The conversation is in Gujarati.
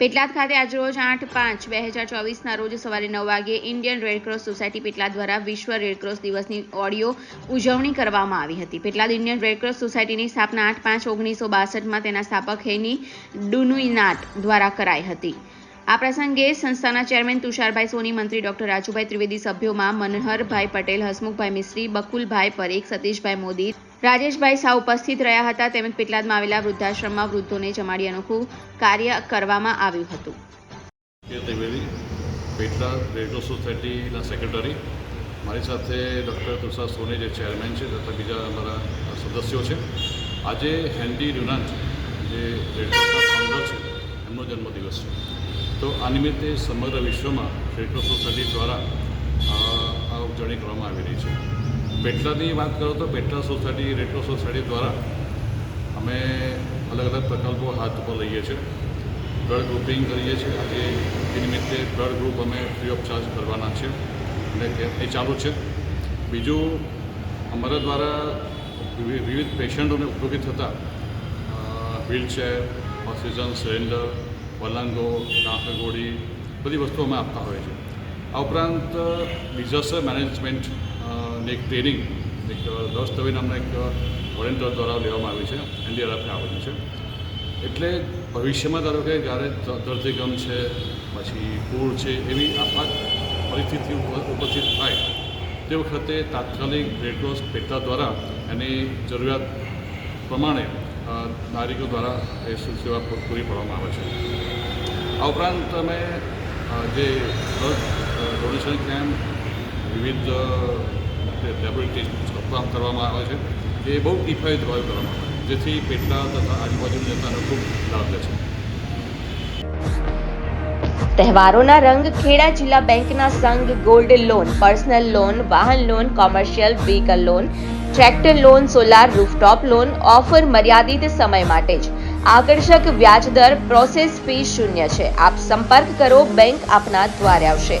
પેટલાદ ખાતે આજરોજ આઠ પાંચ બે હજાર ચોવીસના રોજ સવારે નવ વાગે ઇન્ડિયન રેડક્રોસ સોસાયટી પેટલાદ દ્વારા વિશ્વ રેડક્રોસ દિવસની ઓડિયો ઉજવણી કરવામાં આવી હતી. પેટલાદ ઇન્ડિયન રેડક્રોસ સોસાયટીની સ્થાપના આઠ પાંચ ઓગણીસો બાસઠમાં તેના સ્થાપક હેની ડુનુઇનાટ દ્વારા કરાઈ હતી. આ પ્રસંગે સંસ્થાના ચેરમેન તુષારભાઈ સોની, મંત્રી ડોક્ટર રાજુભાઈ ત્રિવેદી સભ્યોમાં મનહરભાઈ પટેલ, હસમુખભાઈ મિસ્ત્રી, બકુલભાઈ પરેખ, સતીશભાઈ મોદી રાજેશભાઈ શાહ ઉપસ્થિત રહ્યા હતા. તેમજ પેટલાદમાં આવેલા વૃદ્ધાશ્રમમાં વૃદ્ધોને જમાડી અનોખું કાર્ય કરવામાં આવ્યું હતું. કે ત્રિવેદી પેટલા રેડિયો સોસાયટીના સેક્રેટરી, મારી સાથે ડૉક્ટર તુષાર સોની, જે ચેરમેન છે, તથા બીજા અમારા સદસ્યો છે. આજે હેન્ડી ડ્યુનાન્ટ જે રેડિયોના ફાઉન્ડર છે, એમનો જન્મદિવસ છે. તો આ નિમિત્તે સમગ્ર વિશ્વમાં રેડિયો સોસાયટી દ્વારા ઉજવણી કરવામાં આવી રહી છે. પેટલાની વાત કરો તો પેટલા સોસાયટી રેટ્રો સોસાયટી દ્વારા અમે અલગ અલગ પ્રકલ્પો હાથ ઉપર લઈએ છીએ. બ્લડ ગ્રુપિંગ કરીએ છીએ. આજે એ નિમિત્તે બ્લડ ગ્રુપ અમે ફ્રી ઓફ ચાર્જ કરવાના છે અને એ ચાલુ છે. બીજું, અમારા દ્વારા વિવિધ પેશન્ટોને ઉપયોગી થતા વ્હીલચેર ઓક્સિજન સિલિન્ડર પલંગો કાંકગોળી બધી વસ્તુઓ અમે આપતા હોઈએ છીએ. આ ઉપરાંત ડિઝાસ્ટર મેનેજમેન્ટની એક ટ્રેનિંગ, એક દસ તવી નામના એક વોલેન્ટિયર દ્વારા લેવામાં આવી છે, એનડીઆરએફને આવેલી છે. એટલે ભવિષ્યમાં ધારો કે જ્યારે ધ- ધરતીકંપ છે, પછી પૂર છે, એવી આપાત પરિસ્થિતિ ઉપ- ઉપસ્થિત થાય, તે વખતે તાત્કાલિક રેડક્રોસ પેટા દ્વારા એની જરૂરિયાત પ્રમાણે નાગરિકો દ્વારા એ સેવા પૂરી પાડવામાં આવે છે. આ ઉપરાંત અમે જે ડોનેશન કેમ્પ વિવિધ લેબોરેટરી ટેસ્ટ કરવામાં આવે છે એ બહુ કિફાયત ભાવે કરવામાં આવે જેથી પેટલા તથા આજુબાજુ જનતાને ખૂબ લાભ લે છે. તહેવારોના રંગ ખેડા જિલ્લા બેંકના સંઘ ગોલ્ડ લોન, પર્સનલ લોન, વાહન loan, commercial vehicle loan, tractor loan, solar rooftop loan, offer મર્યાદિત સમય માટે જ. આકર્ષક વ્યાજદર પ્રોસેસ ફી શૂન્ય છે. આપ સંપર્ક કરો, બેંક આપના દ્વારે આવશે.